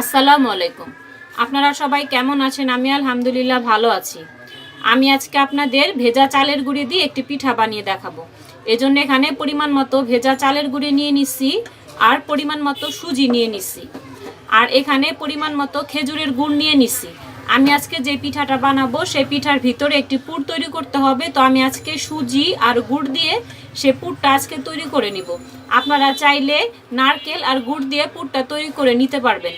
আসসালামু আলাইকুম। আপনারা সবাই কেমন আছেন? আমি আলহামদুলিল্লাহ ভালো আছি। আমি আজকে আপনাদের ভেজা চালের গুঁড়ি দিয়ে একটি পিঠা বানিয়ে দেখাবো। এজন্য এখানে পরিমাণ মতো ভেজা চালের গুঁড়ি নিয়ে নিচ্ছি আর পরিমাণ মতো সুজি নিয়ে নিচ্ছি আর এখানে পরিমাণ মতো খেজুরের গুড় নিয়ে নিচ্ছি আমি আজকে যে পিঠাটা বানাবো, সেই পিঠার ভিতরে একটি পুর তৈরি করতে হবে। তো আমি আজকে সুজি আর গুড় দিয়ে সে পুরটা আজকে তৈরি করে নিব। আপনারা চাইলে নারকেল আর গুড় দিয়ে পুরটা তৈরি করে নিতে পারবেন।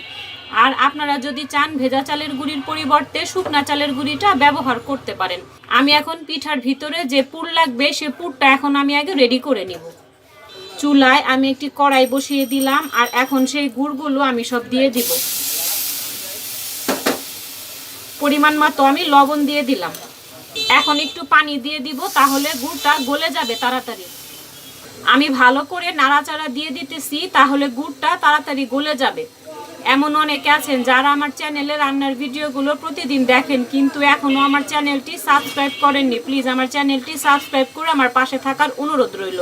আর আপনারা যদি চান ভেজা চালের গুঁড়ির পরিবর্তে শুকনা চালের গুঁড়িটা ব্যবহার করতে পারেন। আমি এখন পিঠার ভিতরে যে পুর লাগবে, সে পুরটা এখন আমি আগে রেডি করে নিব। চুলায় আমি একটি কড়াই বসিয়ে দিলাম আর এখন সেই গুড়গুলো আমি সব দিয়ে দিব। পরিমাণ মতো আমি লবণ দিয়ে দিলাম। এখন একটু পানি দিয়ে দিব তাহলে গুড়টা গলে যাবে তাড়াতাড়ি। আমি ভালো করে নাড়াচাড়া দিয়ে দিতেছি, তাহলে গুড়টা তাড়াতাড়ি গলে যাবে। এমন অনেকে আছেন যারা আমার চ্যানেলে রান্নার ভিডিওগুলো প্রতিদিন দেখেন, কিন্তু এখনও আমার চ্যানেলটি সাবস্ক্রাইব করেননি। প্লিজ আমার চ্যানেলটি সাবস্ক্রাইব করে আমার পাশে থাকার অনুরোধ রইল।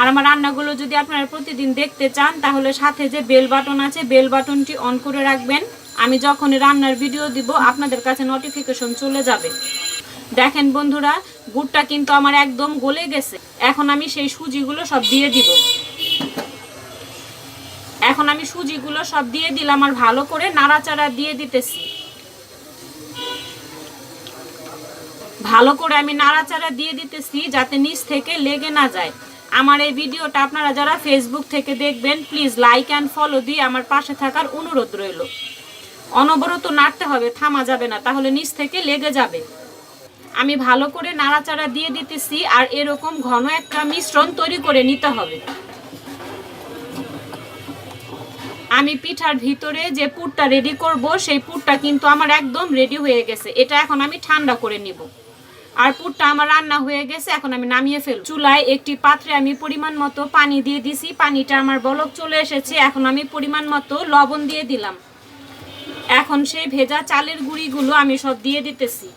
আর আমার রান্নাগুলো যদি আপনারা প্রতিদিন দেখতে চান, তাহলে সাথে যে বেল বাটন আছে, বেল বাটনটি অন করে রাখবেন। আমি যখন রান্নার ভিডিও দিব, আপনাদের কাছে নোটিফিকেশন চলে যাবে। দেখেন বন্ধুরা, গুড়টা কিন্তু আমার একদম গলে গেছে। এখন আমি সেই সুজিগুলো সব দিয়ে দিব। এখন আমি সুজিগুলো সব দিয়ে দিলাম আর ভালো করে নাড়াচাড়া দিয়ে দিতেছি। ভালো করে আমি নাড়াচাড়া দিয়ে দিতেছি যাতে নিচ থেকে লেগে না যায়। আমার এই ভিডিওটা আপনারা যারা ফেসবুক থেকে দেখবেন প্লিজ লাইক অ্যান্ড ফলো দিয়ে আমার পাশে থাকার অনুরোধ রইল। অনবরত নাড়তে হবে, থামা যাবে না, তাহলে নিচ থেকে লেগে যাবে। আমি ভালো করে নাড়াচাড়া দিয়ে দিতেছি আর এরকম ঘন একটা মিশ্রণ তৈরি করে নিতে হবে। আমি পিঠার ভিতরে যে পুরটা রেডি করব, সেই পুরটা কিন্তু আমার একদম রেডি হয়ে গেছে। এটা এখন আমি ঠান্ডা করে নিব। আর পুরটা আমার রান্না হয়ে গেছে, এখন আমি নামিয়ে ফেল চুলায় একটি পাত্রে আমি পরিমাণ মতো পানি দিয়ে দিছি। পানিটা আমার বলক চলে এসেছে, এখন আমি পরিমাণ মতো লবণ দিয়ে দিলাম। এখন সেই ভেজা চালের গুঁড়িগুলো আমি সব দিয়ে দিতেছি।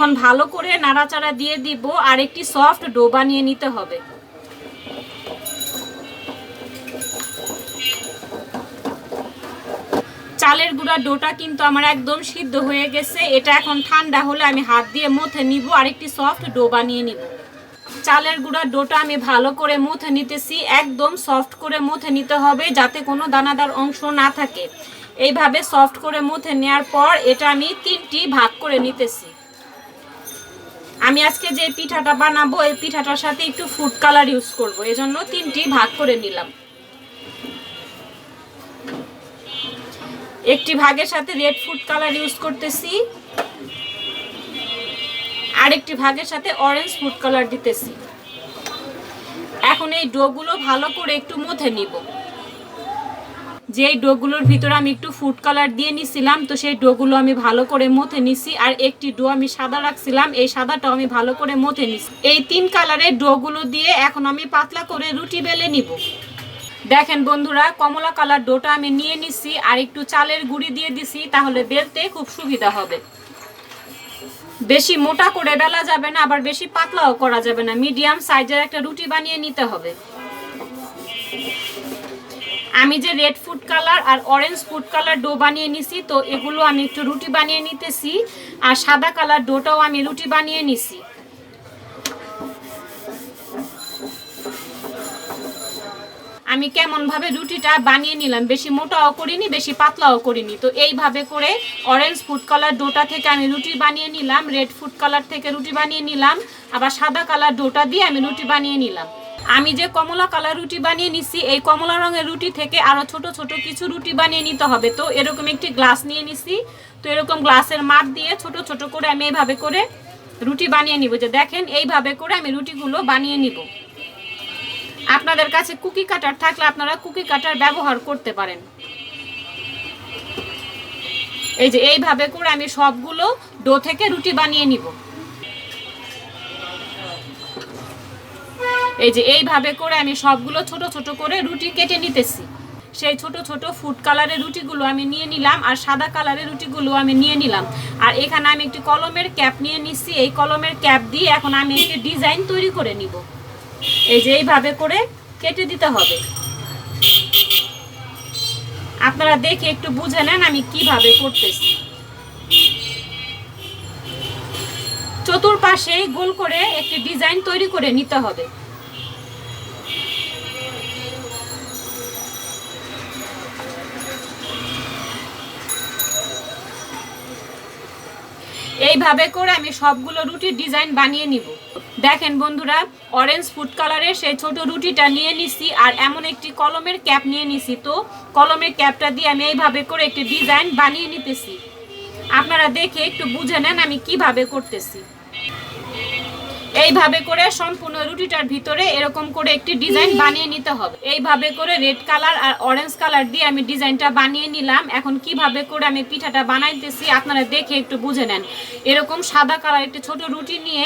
এখন ভালো করে নাড়াচাড়া দিয়ে দিব, আর একটি সফট ডো বানিয়ে নিতে হবে। চালের গুঁড়া ডোটা কিন্তু আমার একদম সিদ্ধ হয়ে গেছে। এটা এখন ঠান্ডা হলে আমি হাত দিয়ে মথে নিব, আর একটি সফট ডো বানিয়ে নিব। চালের গুঁড়া ডোটা আমি ভালো করে মুথে নিতেছি, একদম সফট করে মুথে নিতে হবে যাতে কোনো দানাদার অংশ না থাকে। এইভাবে সফট করে মুথে নেওয়ার পর এটা আমি তিনটি ভাগ করে নিতেছি। আমি আজকে যে পিঠাটা বানাবো, এই পিঠাটার সাথে একটু ফুড কালার ইউজ করব। এজন্য তিনটি ভাগ করে নিলাম। একটি ভাগের সাথে রেড ফুড কালার ইউজ করতেছি। আরেকটি ভাগের সাথে অরেঞ্জ ফুড কালার দিতেছি। এখন এই ডোগুলো ভালো করে একটু মথে নিব। যে ডোগুলোর ভিতরে আমি একটু ফুড কালার দিয়ে নিছিলাম, তো সেই ডোগুলো আমি ভালো করে মথে নিছি, আর একটি ডো আমি সাদা রাখছিলাম, এই সাদাটাও আমি ভালো করে মথে নিছি। এই তিন কালারের ডোগুলো দিয়ে এখন আমি পাতলা করে রুটি বেলে নিব। দেখেন বন্ধুরা, কমলা কালার ডোটা আমি নিয়ে নিছি, আর একটু চালের গুঁড়ি দিয়ে দিছি, তাহলে বেলতে খুব সুবিধা হবে। বেশি মোটা করে বেলা যাবে না, আবার বেশি পাতলাও করা যাবে না। মিডিয়াম সাইজের একটা রুটি বানিয়ে নিতে হবে। আমি যে রেড ফুড কালার আর অরেঞ্জ ফুড কালার ডো বানিয়ে নিছি, তো এগুলো আমি একটু রুটি বানিয়ে নিতেছি, আর সাদা কালার ডোটাও আমি রুটি বানিয়ে নিছি। আমি কেমন ভাবে রুটিটা বানিয়ে নিলাম, বেশি মোটাও করিনি, বেশি পাতলাও করিনি, তো এইভাবে করে অরেঞ্জ ফুড কালার ডোটা থেকে আমি রুটি বানিয়ে নিলাম রেড ফুড কালার থেকে রুটি বানিয়ে নিলাম, আবার সাদা কালার ডোটা দিয়ে আমি রুটি বানিয়ে নিলাম। আমি যে কমলা কালার রুটি বানিয়ে নিছি, এই কমলা রঙের রুটি থেকে আরও ছোট ছোট কিছু রুটি বানিয়ে নিতে হবে। তো এরকম একটি গ্লাস নিয়ে নিছি। তো এরকম গ্লাসের মাপ দিয়ে ছোট ছোট করে আমি এইভাবে করে রুটি বানিয়ে নিব। যে দেখেন, এইভাবে করে আমি রুটিগুলো বানিয়ে নিব। আপনাদের কাছে কুকি কাটার থাকলে আপনারা কুকি কাটার ব্যবহার করতে পারেন। এই যে এইভাবে করে আমি সবগুলো ডো থেকে রুটি বানিয়ে নিব। এই যে এইভাবে করে আমি সবগুলো ছোট ছোট করে রুটি কেটে নিতেছি। সেই ছোট ছোট ফুড কালারের রুটিগুলো আমি নিয়ে নিলাম আর সাদা কালারের রুটিগুলো আমি নিয়ে নিলাম। আর এখানে আমি একটি কলমের ক্যাপ নিয়ে নিচ্ছি এই কলমের ক্যাপ দিয়ে এখন আমি একটি ডিজাইন তৈরি করে নিব। এই যে এইভাবে করে কেটে দিতে হবে। আপনারা দেখে একটু বুঝে নেন আমি কীভাবে করতেছি। চতুর্পাশে গোল করে একটি ডিজাইন তৈরি করে নিতে হবে। এইভাবে করে আমি সবগুলো রুটির ডিজাইন বানিয়ে নিব। দেখেন বন্ধুরা অরেঞ্জ ফুড কালারের সেই ছোট রুটিটা নিয়ে নিছি আর এমন একটি কলমের ক্যাপ নিয়ে নিছি। তো কলমের ক্যাপটা দিয়ে আমি এইভাবে করে একটি ডিজাইন বানিয়ে নিতেছি। আপনারা দেখে একটু বুঝে নেন আমি কীভাবে করতেছি। এইভাবে করে সম্পূর্ণ রুটিটার ভিতরে এরকম করে একটি ডিজাইন বানিয়ে নিতে হবে। এইভাবে করে রেড কালার আর অরেঞ্জ কালার দিয়ে আমি ডিজাইনটা বানিয়ে নিলাম। এখন কীভাবে করে আমি পিঠাটা বানাইতেছি আপনারা দেখে একটু বুঝে নেন। এরকম সাদা কালার একটি ছোট রুটি নিয়ে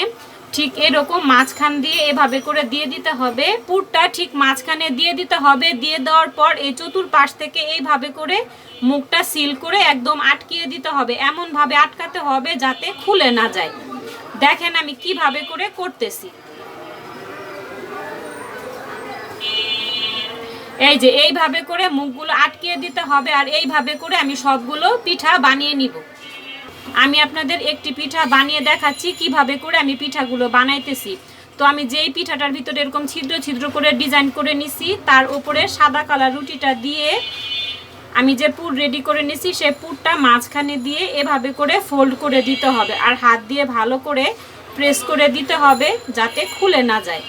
ঠিক এরকম মাঝখান দিয়ে এভাবে করে দিয়ে দিতে হবে। পুরটা ঠিক মাঝখানে দিয়ে দিতে হবে। দিয়ে দেওয়ার পর এই চতুর্পাশ থেকে এইভাবে করে মুখটা সিল করে একদম আটকিয়ে দিতে হবে। এমনভাবে আটকাতে হবে যাতে খুলে না যায়। দেখেন আমি কীভাবে করে করতেছি। এই যে এইভাবে করে মুখগুলো আটকিয়ে দিতে হবে আর এইভাবে করে আমি সবগুলো পিঠা বানিয়ে নিব। আমি আপনাদের একটি পিঠা বানিয়ে দেখাচ্ছি, কীভাবে করে আমি পিঠাগুলো বানাইতেছি। তো আমি যেই পিঠাটার ভিতরে এরকম ছিদ্র ছিদ্র করে ডিজাইন করে নিছি, তার উপরে সাদা কালার রুটিটা দিয়ে আমি যে পুর রেডি করে নিছি সেই পুরটা মাঝখানে দিয়ে এভাবে করে ফোল্ড করে দিতে হবে। আর হাত দিয়ে ভালো করে প্রেস করে দিতে হবে যাতে খুলে না যায়।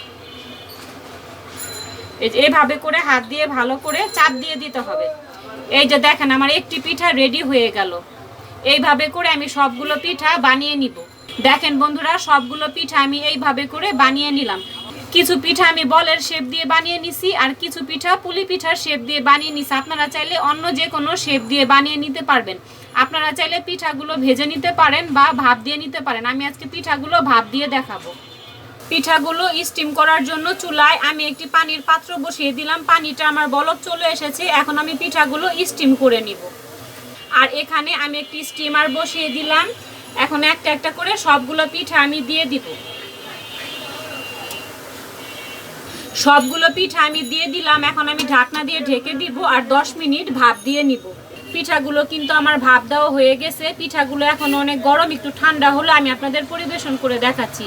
এভাবে করে হাত দিয়ে ভালো করে চাপ দিয়ে দিতে হবে। এই যে দেখেন, আমার একটি পিঠা রেডি হয়ে গেল। এইভাবে করে আমি সবগুলো পিঠা বানিয়ে নিব। দেখেন বন্ধুরা, সবগুলো পিঠা আমি এইভাবে করে বানিয়ে নিলাম। কিছু পিঠা আমি বলের শেপ দিয়ে বানিয়ে নিছি আর কিছু পিঠা পুলি পিঠার শেপ দিয়ে বানিয়ে নিছি। আপনারা চাইলে অন্য যে কোনো শেপ দিয়ে বানিয়ে নিতে পারবেন। আপনারা চাইলে পিঠাগুলো ভেজে নিতে পারেন বা ভাপ দিয়ে নিতে পারেন। আমি আজকে পিঠাগুলো ভাপ দিয়ে দেখাবো। পিঠাগুলো স্টিম করার জন্য চুলায় আমি একটি পানির পাত্র বসিয়ে দিলাম। পানিটা আমার বলক চলে এসেছে। এখন আমি পিঠাগুলো স্টিম করে নিব। আর এখানে আমি একটি স্টিমার বসিয়ে দিলাম। এখন একটা একটা করে সবগুলো পিঠা আমি দিয়ে দিব। সবগুলো পিঠা আমি দিয়ে দিলাম, এখন আমি ঢাকনা দিয়ে ঢেকে দিব আর দশ মিনিট ভাপ দিয়ে নিব। পিঠাগুলো কিন্তু আমার ভাব দেওয়া হয়ে গেছে। পিঠাগুলো এখন অনেক গরম, একটু ঠান্ডা হলে, আমি আপনাদের পরিবেশন করে দেখাচ্ছি।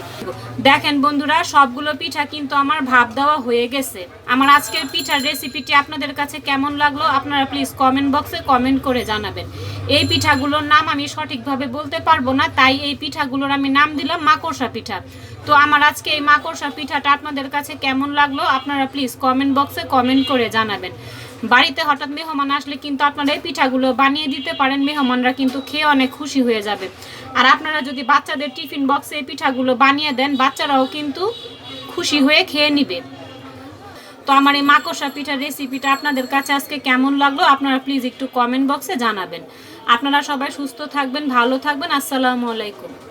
দেখেন বন্ধুরা, সবগুলো পিঠা কিন্তু আমার ভাব দেওয়া হয়ে গেছে। আমার আজকের পিঠার রেসিপিটি আপনাদের কাছে কেমন লাগল, আপনারা প্লিজ কমেন্ট বক্সে কমেন্ট করে জানাবেন। এই পিঠাগুলোর নাম আমি সঠিকভাবে বলতে পারব না, তাই এই পিঠাগুলোর আমি নাম দিলাম মাকড়সা পিঠা। তো আমার আজকে এই মাকড়সা পিঠাটা আপনাদের কাছে কেমন লাগল, আপনারা প্লিজ কমেন্ট বক্সে কমেন্ট করে জানাবেন। বাড়িতে হঠাৎ মেহমান আসলে কিন্তু আপনারা এই পিঠাগুলো বানিয়ে দিতে পারেন। মেহমানরা কিন্তু খেয়ে অনেক খুশি হয়ে যাবে। আর আপনারা যদি বাচ্চাদের টিফিন বক্সে এই পিঠাগুলো বানিয়ে দেন, বাচ্চারাও কিন্তু খুশি হয়ে খেয়ে নিবে। তো আমার এই মাকড়সা পিঠার রেসিপিটা আপনাদের কাছে আজকে কেমন লাগল, আপনারা প্লিজ একটু কমেন্ট বক্সে জানাবেন। আপনারা সবাই সুস্থ থাকবেন, ভালো থাকবেন। আসসালামু আলাইকুম।